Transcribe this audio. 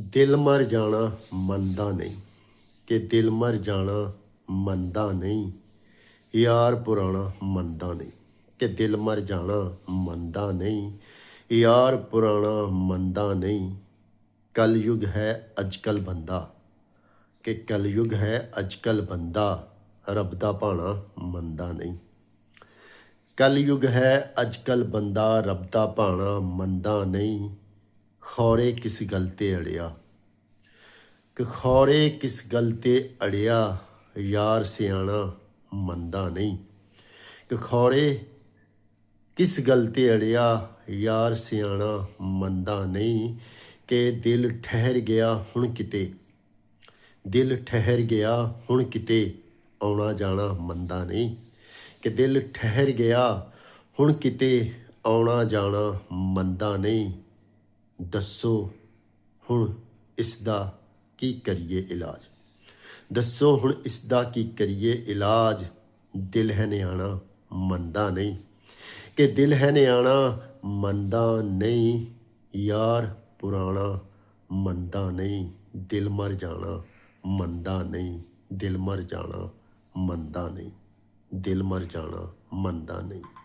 ਦਿਲ ਮਰ ਜਾਣਾ ਮੰਨਦਾ ਨਹੀਂ ਕਿ ਦਿਲ ਮਰ ਜਾਣਾ ਮੰਨਦਾ ਨਹੀਂ, ਯਾਰ ਪੁਰਾਣਾ ਮੰਨਦਾ ਨਹੀਂ ਕਿ ਦਿਲ ਮਰ ਜਾਣਾ ਮੰਨਦਾ ਨਹੀਂ, ਯਾਰ ਪੁਰਾਣਾ ਮੰਨਦਾ ਨਹੀਂ। ਕਲਯੁਗ ਹੈ ਅੱਜਕੱਲ ਬੰਦਾ, ਕਿ ਕਲਯੁਗ ਹੈ ਅੱਜਕੱਲ ਬੰਦਾ, ਰੱਬ ਦਾ ਭਾਣਾ ਮੰਨਦਾ ਨਹੀਂ। ਕਲਯੁਗ ਹੈ ਅੱਜਕੱਲ ਬੰਦਾ, ਰੱਬ ਦਾ ਭਾਣਾ ਮੰਨਦਾ ਨਹੀਂ ਖੌਰੇ ਕਿਸ ਗੱਲ ਤੇ ਅੜਿਆ? ਕਿ ਖੌਰੇ ਕਿਸ ਗੱਲ ਤੇ ਅੜਿਆ? ਯਾਰ ਸਿਆਣਾ, ਮੰਨਦਾ ਨਹੀਂ। ਕਿ ਖੌਰੇ ਕਿਸ ਗੱਲ ਤੇ ਅੜਿਆ? ਯਾਰ ਸਿਆਣਾ, ਮੰਨਦਾ ਨਹੀਂ ਕਿ ਦਿਲ ਠਹਿਰ ਗਿਆ ਹੁਣ ਕਿਤੇ। ਦਿਲ ਠਹਿਰ ਗਿਆ ਹੁਣ ਕਿਤੇ, ਆਉਣਾ ਜਾਣਾ ਮੰਦਾ ਨਹੀਂ। ਕਿ ਦਿਲ ਠਹਿਰ ਗਿਆ ਹੁਣ ਕਿਤੇ, ਆਉਣਾ ਜਾਣਾ ਮੰਦਾ ਨਹੀਂ। ਦੱਸੋ ਹੁਣ ਇਸ ਦਾ ਕੀ ਕਰੀਏ ਇਲਾਜ? ਦੱਸੋ ਹੁਣ ਇਸ ਦਾ ਕੀ ਕਰੀਏ ਇਲਾਜ? ਦਿਲ ਹੈ ਨਿਆਣਾ, ਮੰਨਦਾ ਨਹੀਂ। ਕਿ ਦਿਲ ਹੈ ਨਿਆਣਾ, ਮੰਨਦਾ ਨਹੀਂ। ਯਾਰ ਪੁਰਾਣਾ, ਮੰਨਦਾ ਨਹੀਂ। ਦਿਲ ਮਰ ਜਾਣਾ, ਮੰਨਦਾ ਨਹੀਂ। ਦਿਲ ਮਰ ਜਾਣਾ, ਮੰਨਦਾ ਨਹੀਂ। ਦਿਲ ਮਰ ਜਾਣਾ, ਮੰਨਦਾ ਨਹੀਂ।